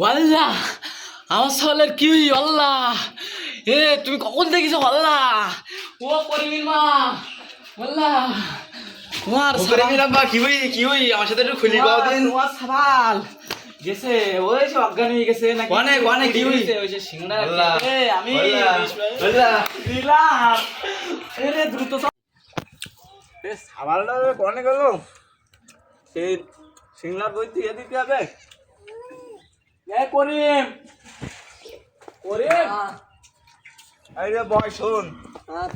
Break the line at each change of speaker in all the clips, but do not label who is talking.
আল্লাহ আমার সলের কি হই আল্লাহ। এ তুমি কখন দেখেছ আল্লাহ? ও পরিমির মা আল্লাহ। তোমার
উপরে মিরাব্বা কি হই কি হই? আমার সাথে একটু খুলি পাও দিন।
তোমার সবাল গেছে ওই যে অজ্ঞান হয়ে গেছে নাকি
কোনে, কোনে, কি হইছে?
ওই যে সিংড়া আমি। দিলাম। এরে দ্রুত
এ সাবালটা কোনে গেল সেই সিংলার বই দিয়ে দিতে হবে।
এ করিম। করিম।
এই রে বয় শোন।
হ্যাঁ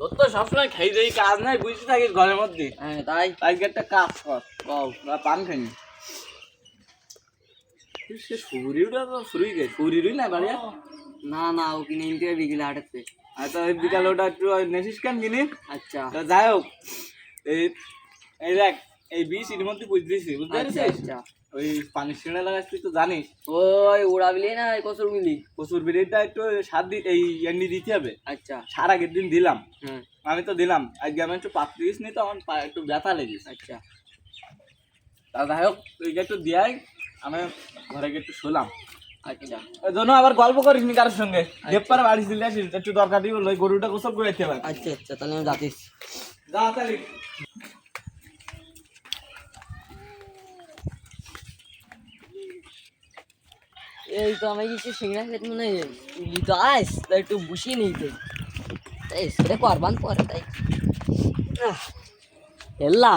তোর তো সবসময় খাই দেই কাজ নাই বুঝতে থাকিস ঘরের মধ্যে। হ্যাঁ তাই। তাই একটা কাজ কর কও না পান খাইনি সে সুরিটা তো সুরি গে সুরিরই না
না না ও কিনে নিতে বিকেলে হাটাতে।
আচ্ছা ওই বিকালে ওটা একটু নেছিস কেন কিনি?
আচ্ছা।
তা যাই হোক এই এই দেখ এই বিষ এর মধ্যে বুঝ দিছি বুঝতে পারছিস?
আচ্ছা।
ওই পানির সিঁড়া লাগাস তুই তো জানিস।
ওই উড়াবিলি না কসুর মিলি
কচুর বিড়িটা একটু সাত দিন এই এমনি দিতে হবে।
আচ্ছা।
সার আগের দিন দিলাম।
হ্যাঁ
আমি তো দিলাম। আজকে আমি একটু পাত দিস নি তো আমার পা একটু ব্যথা লেগেছে।
আচ্ছা।
তা যাই হোক তুই একটু দিয়াই আমি ঘরে গিয়ে একটু শুলাম।
আচ্ছা।
জন্য আবার গল্প করিস নি কারোর সঙ্গে? দেবপার বাড়ি দিলে আসিস একটু দরকার বলল ওই গরুটা গোসল করে
আচ্ছা আচ্ছা তাহলে আমি যাতিস
যা তাহলে।
এই তো আমি কিছু সিংড়া খেতে মনে হয় আস তাই একটু বসিয়ে নিতে তাই করবান পরে, তাই। এল্লা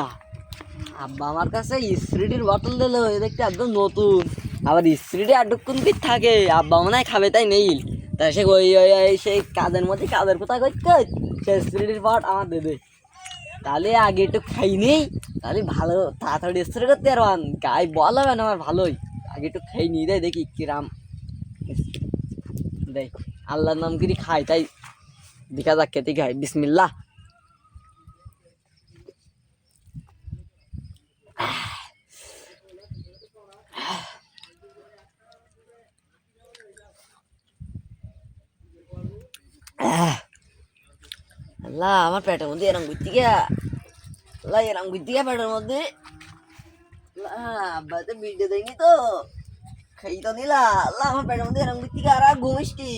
আব্বা আমার কাছে স্ত্রীটির বটল দিল, এ দেখতে একদম নতুন। আবার স্ত্রীটি আটুকুন কি থাকে? আব্বা মনে হয় খাবে, তাই নেই। তাই সে ওই ওই সেই কাজের মধ্যে কাজের কথা করতে সে স্ত্রীটির পট আমার দেবে তাহলে আগে একটু খাই নেই, তাহলে ভালো, তাড়াতাড়ি স্ত্রী করতে পারবান। গায়ে বল হবে না আমার, ভালোই। আগে একটু খাই নিয়ে দেয় দেখি কিরাম। দেখ, আল্লাহর নাম করি খাই, তাই দেখা যাক খেতে খাই বিসমিল্লা আল্লাহ, আমার পেটের মধ্যে এরম ঘুরতে গিয়া, আল্লাহ, এরম ঘুরতে গিয়া পেটের মধ্যে আব্বা তো ভিডিও দেয়নি তো খাই তো নিলা আল্লাহ আমার পেটের মধ্যে এরম ঘুরতে আর ঘুমিসটি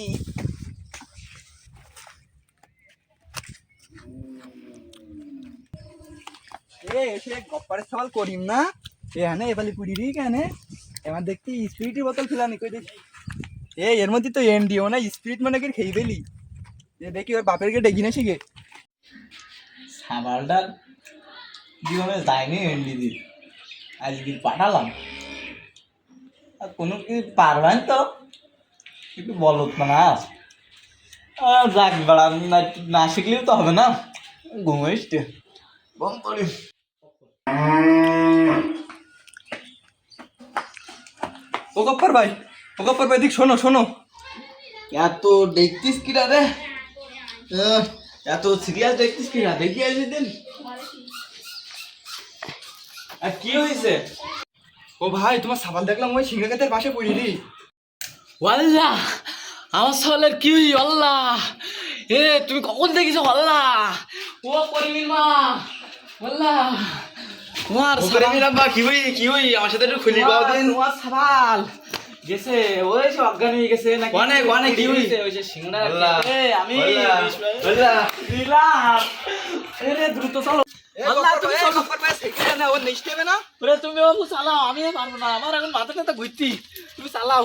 এ এসে গপ্পারের সওয়াল করিম না এখানে এপালি পুরি রি কেন এবার দেখতি স্পিরিটের বোতল ফেলানি কই দেখি এ এর মধ্যে তো এনডিও না স্পিরিট মানে কি খেয়ে ফেলি দেখি ওর বাপের কে ডেকি না শিখে সামালটার জীবনে যায়নি এনডি দি আজকে পাঠালাম। আর কোনো কি পারবেন তো? একটু বলো তো না। আর যাক বেড়া, না শিখলেও তো হবে না। ঘুমাইস বম করি। ও গপ্পর ভাই, ও ভাই দিক শোনো শোনো। এত দেখতিস কিরা রে? এত সিরিয়াস দেখতিস কিরা? দেখি আসি দিন
আর কি হয়েছে
ও ভাই তোমার সাবাল দেখলাম ওই সিংহাগাতের পাশে পড়ি রি।
আল্লাহ আমার সলের কি আল্লাহ। এ তুমি কখন দেখেছ আল্লাহ? ও পরিমির মা আল্লাহ। তোমার
উপরে
সবাল-
কি হই কি হই? আমার সাথে একটু খুলি পাও দিন।
তোমার সবাল গেছে ওই যে অজ্ঞান হয়ে গেছে নাকি?
কোনে, কোনে, কি হইছে?
ওই যে সিংড়া আমি। দিলাম। এরে দ্রুত চলো। তুমি বাবু চালাও আমি পারব না। আমার এখন মাথা টাথা ঘুরতি। তুমি চালাও।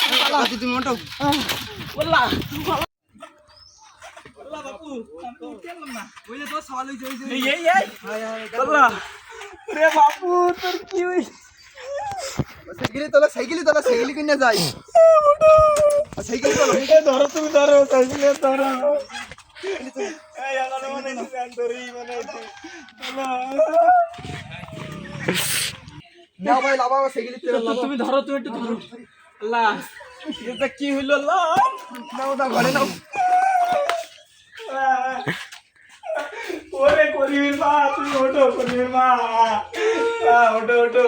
তুমি
তুমি ওটো
বললা
ওই যে তোর সওয়াল হইছে
এই এই এই। বললা রে বাপু তোর কি
সাইকেলে তোলা সাইকেলে তোলা সাইকেলে কিনে যাই সাইকেল তোলা।
ধরো তুমি ধরো সাইকেলে ধরো।
না ভাই লাভা সাইকেলে তোলা
তুমি ধরো তুমি একটু ধরো আল্লাহ কি হইল আল্লাহ
না ঘরে নাও
ওরে করিমের মা তুমি ওঠো করিমের মা ওঠো ওঠো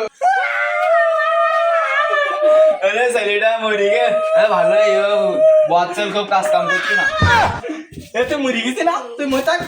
আরে সাইলেটা মরি গে ভালো বাচ্চাল খুব কাজ কাম করছে না
এ তুই মরি গেছি না তুই মরে থাক